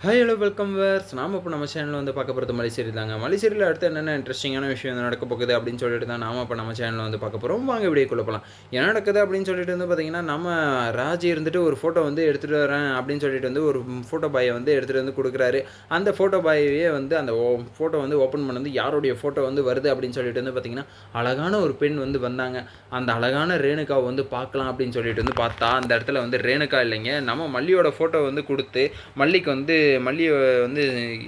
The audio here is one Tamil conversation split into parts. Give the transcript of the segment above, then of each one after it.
ஹாய் ஹலோ வெல்கம் வேர்ஸ் நாம் இப்போ நம்ம சேனலில் வந்து பார்க்க போகிறது மலைசேரி தாங்க. மலைசேரியில் அடுத்து என்னென்ன இன்ட்ரெஸ்டிங்கான விஷயம் நடக்க போகுது அப்படின்னு சொல்லிட்டு தான் நாம் இப்போ நம்ம சேனலில் வந்து பார்க்க போகிறோம் வாங்க வீடியோக்குள்ளே போகலாம் என்ன நடக்குது அப்படின்னு சொல்லிட்டு வந்து பார்த்தீங்கன்னா நம்ம ராஜி இருந்துட்டு ஒரு ஃபோட்டோ வந்து எடுத்துகிட்டு வரேன் அப்படின்னு சொல்லிட்டு வந்து ஒரு ஃபோட்டோ பாயை வந்து எடுத்துகிட்டு வந்து கொடுக்குறாரு. அந்த ஃபோட்டோ பாயவே வந்து அந்த ஃபோட்டோ வந்து ஓப்பன் பண்ணது யாருடைய ஃபோட்டோ வந்து வருது அப்படின்னு சொல்லிட்டு வந்து பார்த்தீங்கன்னா அழகான ஒரு பெண் வந்து வந்தாங்க. அந்த அழகான ரேணுகாவை வந்து பார்க்கலாம் அப்படின்னு சொல்லிட்டு வந்து பார்த்தா அந்த இடத்துல வந்து ரேணுகா இல்லைங்க. நம்ம மல்லியோட ஃபோட்டோ வந்து கொடுத்து மல்லிக்கு வந்து மல்லியை வந்து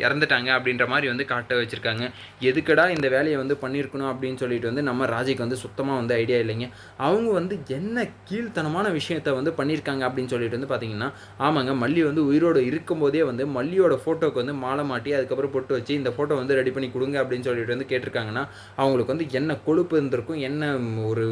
இறந்துட்டாங்க அப்படின்ற மாதிரி வந்து காட்ட வச்சுருக்காங்க. எதுக்கடா இந்த வேலையை வந்து பண்ணியிருக்கணும் அப்படின்னு சொல்லிட்டு வந்து நம்ம ராஜிக்கு வந்து சுத்தமாக வந்து ஐடியா இல்லைங்க. அவங்க வந்து என்ன கீழ்த்தனமான விஷயத்த வந்து பண்ணியிருக்காங்க அப்படின்னு சொல்லிட்டு வந்து பார்த்தீங்கன்னா ஆமாங்க மல்லி வந்து உயிரோடு இருக்கும்போதே வந்து மல்லியோட ஃபோட்டோக்கு வந்து மாலை மாட்டி அதுக்கப்புறம் பொட்டு வச்சு இந்த ஃபோட்டோ வந்து ரெடி பண்ணி கொடுங்க அப்படின்னு சொல்லிட்டு வந்து கேட்டிருக்காங்கன்னா அவங்களுக்கு வந்து என்ன கொழுப்பு இருந்திருக்கும் என்ன ஒரு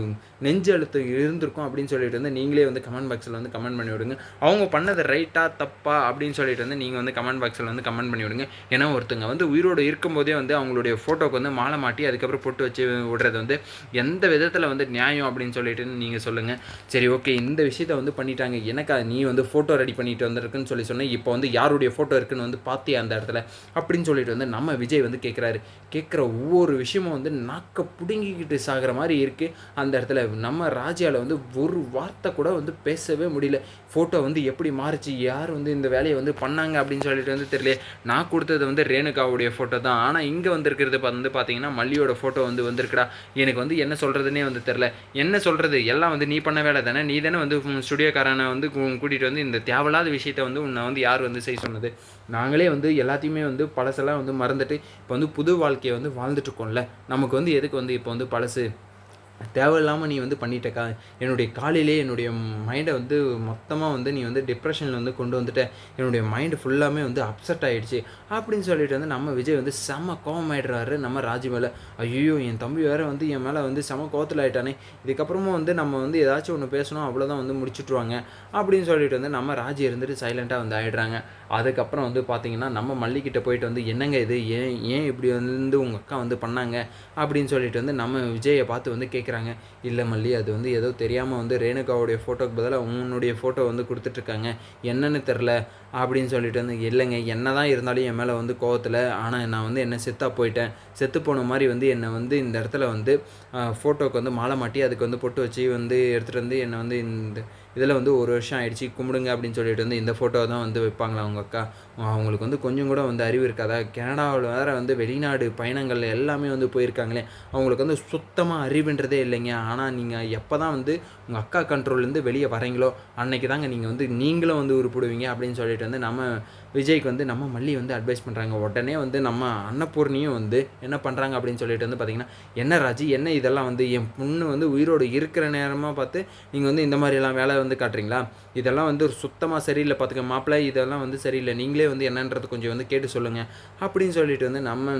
நெஞ்சு அழுத்தம் இருந்திருக்கும் அப்படின்னு சொல்லிட்டு வந்து நீங்களே வந்து கமெண்ட் பாக்ஸில் வந்து கமெண்ட் பண்ணி விடுங்க. அவங்க பண்ணது ரைட்டாக தப்பா அப்படின்னு சொல்லிட்டு வந்து நீங்கள் வந்து கமெண்ட் பாக்ஸில் வந்து கமெண்ட் பண்ணி விடுங்க. ஏன்னா ஒருத்தங்க வந்து உயிரோடு இருக்கும்போதே வந்து அவங்களுடைய ஃபோட்டோக்கு வந்து மாலை மாட்டி அதுக்கப்புறம் பொட்டு வச்சு விடுறது வந்து எந்த விதத்தில் வந்து நியாயம் அப்படின்னு சொல்லிட்டு நீங்கள் சொல்லுங்கள் சரி ஓகே. இந்த விஷயத்த வந்து பண்ணிட்டாங்க. எனக்கு நீ வந்து ஃபோட்டோ ரெடி பண்ணிட்டு வந்திருக்குன்னு சொல்லி சொன்னேன். இப்போ வந்து யாருடைய ஃபோட்டோ இருக்குன்னு வந்து பார்த்தியா அந்த இடத்துல? அப்படின்னு சொல்லிட்டு வந்து நம்ம விஜய் வந்து கேட்குறாரு கேட்குற ஒவ்வொரு விஷயமும் வந்து நாக்க பிடுங்கிக்கிட்டு சாகிற மாதிரி இருக்குது அந்த இடத்துல நம்ம ராஜியாவில் வந்து ஒரு வார்த்தை கூட வந்து பேசவே முடியல. ஃபோட்டோ வந்து எப்படி மாறிச்சு? யார் வந்து இந்த வேலையை வந்து பண்ணாங்க அப்படின்னு சொல்லிட்டு வந்து தெரியல நான் கொடுத்தது வந்து ரேணுகாவுடைய ஃபோட்டோ தான். ஆனால் இங்கே வந்திருக்கிறது வந்து பார்த்தீங்கன்னா மல்லியோட ஃபோட்டோ வந்து வந்திருக்குடா. எனக்கு வந்து என்ன சொல்கிறதுனே வந்து தெரில என்ன சொல்கிறது எல்லாம் வந்து நீ பண்ண வேலை தானே? நீ தானே வந்து ஸ்டுடியோக்காரனை வந்து கூட்டிகிட்டு வந்து இந்த தேவையில்லாத விஷயத்த வந்து உன்னை வந்து யார் வந்து செய்ய சொன்னது? நாங்களே வந்து எல்லாத்தையுமே வந்து பழசெல்லாம் வந்து மறந்துட்டு இப்போ வந்து புது வாழ்க்கையை வந்து வாழ்ந்துட்டுருக்கோம்ல நமக்கு வந்து எதுக்கு வந்து இப்போ வந்து பழசு? தேவையில்லாமல் நீ வந்து பண்ணிட்டக்கா என்னுடைய காலையிலே என்னுடைய மைண்டை வந்து மொத்தமாக வந்து நீ வந்து டிப்ரெஷனில் வந்து கொண்டு வந்துட்ட. என்னுடைய மைண்டு ஃபுல்லாமே வந்து அப்செட் ஆகிடுச்சு அப்படின்னு சொல்லிட்டு வந்து நம்ம விஜய் வந்து செம கோவம் ஆகிடுறாரு நம்ம ராஜி மேலே. ஐயோ என் தம்பி வேறு வந்து என் மேலே வந்து செம கோவத்தில் ஆகிட்டானே இதுக்கப்புறமும் வந்து நம்ம வந்து ஏதாச்சும் ஒன்று பேசணும் அவ்வளோதான் வந்து முடிச்சுட்ருவாங்க அப்படின்னு சொல்லிட்டு வந்து நம்ம ராஜி இருந்துட்டு சைலண்ட்டாக வந்து ஆகிடுறாங்க அதுக்கப்புறம் வந்து பார்த்தீங்கன்னா நம்ம மல்லிக்கிட்ட போயிட்டு வந்து என்னங்க இது? ஏன் ஏன் இப்படி வந்து உங்கள் அக்கா வந்து பண்ணாங்க? அப்படின்னு சொல்லிட்டு வந்து நம்ம விஜயை பார்த்து வந்து நினைக்கிறாங்க. இல்லை மல்லி அது வந்து ஏதோ தெரியாமல் வந்து ரேணுகாவுடைய ஃபோட்டோக்கு பதிலாக உன்னுடைய ஃபோட்டோ வந்து கொடுத்துட்ருக்காங்க. என்னன்னு தெரில அப்படின்னு சொல்லிட்டு வந்து இல்லைங்க என்ன தான் இருந்தாலும் என் மேலே வந்து கோவத்தில். ஆனால் நான் வந்து என்ன செத்தாக போயிட்டேன். செத்து போன மாதிரி வந்து என்னை வந்து இந்த இடத்துல வந்து ஃபோட்டோவுக்கு வந்து மாலை மாட்டி அதுக்கு வந்து பொட்டு வச்சு வந்து எடுத்துகிட்டு வந்து என்னை வந்து இந்த இதில் வந்து ஒரு வருஷம் ஆயிடுச்சு கும்பிடுங்க அப்படின்னு சொல்லிட்டு வந்து இந்த ஃபோட்டோ தான் வந்து வைப்பாங்களா அவங்க அக்கா? அவங்களுக்கு வந்து கொஞ்சம் கூட வந்து அறிவு இருக்காதா? கனடாவில் வேறு வந்து வெளிநாடு பயணங்கள் எல்லாமே வந்து போயிருக்காங்களே. அவங்களுக்கு வந்து சுத்தமாக அறிவுன்றதே இல்லைங்க. ஆனால் நீங்கள் எப்போ தான் வந்து உங்கள் அக்கா கண்ட்ரோல்லேருந்து வெளியே வரீங்களோ அன்னைக்கு தாங்க நீங்கள் வந்து நீங்களும் வந்து உருப்பிடுவீங்க அப்படின்னு சொல்லிட்டு வந்து நம்ம விஜய்க்கு வந்து நம்ம மல்லி வந்து அட்வைஸ் பண்ணுறாங்க உடனே வந்து நம்ம அன்னபூர்ணியும் வந்து என்ன பண்ணுறாங்க அப்படின்னு சொல்லிட்டு வந்து பார்த்திங்கன்னா என்ன ராஜி என்ன இதெல்லாம் வந்து என் பொண்ணு வந்து உயிரோடு இருக்கிற நேரமாக பார்த்து நீங்கள் வந்து இந்த மாதிரிலாம் வேலை வந்து காட்டுறீங்களா? இதெல்லாம் வந்து ஒரு சுத்தமாக சரியில்லை பார்த்துக்க மாப்பிள்ளை இதெல்லாம் வந்து சரியில்லை. நீங்களே வந்து என்னன்றது கொஞ்சம் வந்து கேட்டு சொல்லுங்கள் அப்படின்னு சொல்லிட்டு வந்து நம்ம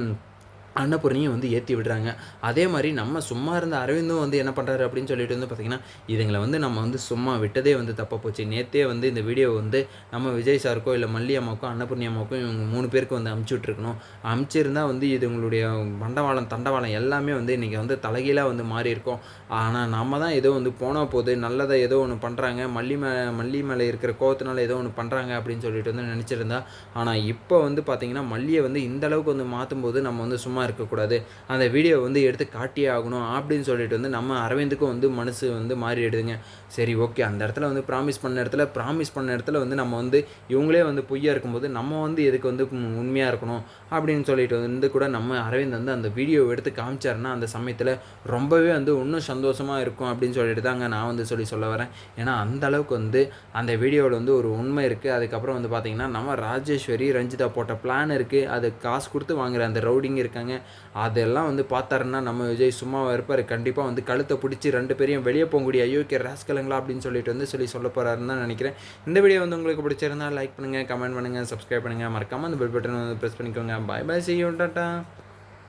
அன்னபூர்ணியும் வந்து ஏற்றி விடுறாங்க. அதே மாதிரி நம்ம சும்மா இருந்த அரவிந்தும் வந்து என்ன பண்ணுறாரு அப்படின்னு சொல்லிட்டு வந்து பார்த்திங்கன்னா இதுங்களை வந்து நம்ம வந்து சும்மா விட்டதே வந்து தப்பாக போச்சு. நேற்றே வந்து இந்த வீடியோ வந்து நம்ம விஜய் சாருக்கோ இல்லை மல்லி அம்மாவுக்கோ அன்னபூர்ணி அம்மாவுக்கும் இவங்க மூணு பேருக்கு வந்து அமுச்சு விட்ருக்கணும் அமுச்சிருந்தால் வந்து இது உங்களுடைய பண்டவாளம் தண்டவாளம் எல்லாமே வந்து இன்றைக்கி வந்து தலைகீழாக வந்து மாறி இருக்கும் ஆனால் நம்ம தான் ஏதோ வந்து போனால் போது நல்லதாக ஏதோ ஒன்று பண்ணுறாங்க மல்லி மே மல்லி மேலே இருக்கிற கோவத்தினால ஏதோ ஒன்று பண்ணுறாங்க அப்படின்னு சொல்லிட்டு வந்து நினச்சிருந்தா ஆனால் இப்போ வந்து பார்த்திங்கன்னா மல்லியை வந்து இந்த அளவுக்கு வந்து மாற்றும் போது நம்ம வந்து சும்மா இருக்கக்கூடாது. அந்த வீடியோ வந்து எடுத்து காட்டியே ஆகணும் அப்படின்னு சொல்லிட்டு வந்து நம்ம அரவிந்துக்கும் வந்து மனசு வந்து மாறிடுதுங்க. சரி ஓகே. அந்த இடத்துல வந்து ப்ராமிஸ் பண்ண இடத்துல ப்ராமிஸ் பண்ண இடத்துல வந்து நம்ம வந்து இவங்களே வந்து பொய்யா இருக்கும்போது நம்ம வந்து எதுக்கு வந்து உண்மையாக இருக்கணும் அப்படின்னு சொல்லிட்டு வந்து கூட நம்ம அரவிந்த் வந்து அந்த வீடியோவை எடுத்து காமிச்சாருன்னா அந்த சமயத்தில் ரொம்பவே வந்து இன்னும் சந்தோஷமாக இருக்கும் அப்படின்னு சொல்லிட்டு தாங்க நான் வந்து சொல்லி சொல்ல வரேன். ஏன்னா அந்த அளவுக்கு வந்து அந்த வீடியோவில் வந்து ஒரு உண்மை இருக்குது அதுக்கப்புறம் வந்து பார்த்திங்கன்னா நம்ம ராஜேஸ்வரி ரஞ்சிதா போட்ட பிளான் இருக்குது அது காசு கொடுத்து வாங்குற அந்த ரவுடிங் இருக்காங்க. அதெல்லாம் வந்து பார்த்தாருன்னா நம்ம விஜய் சும்மாவாக இருப்பார். கண்டிப்பாக வந்து கழுத்தை பிடிச்சி ரெண்டு பேரையும் வெளியே போகக்கூடிய ஐயோக்கிய ராஸ்கலுங்களா? அப்படின்னு சொல்லிட்டு வந்து சொல்லி சொல்ல போகிறாருன்னு தான் நினைக்கிறேன். இந்த வீடியோ வந்து உங்களுக்கு பிடிச்சிருந்தா லைக் பண்ணுங்கள் கமெண்ட் பண்ணுங்கள் சப்ஸ்கிரைப் பண்ணுங்கள் மறக்காமல் அந்த பெல் பட்டன் வந்து ப்ரெஸ் பண்ணிக்கோங்க. பாய் பாய் செய்யும் டாட்டா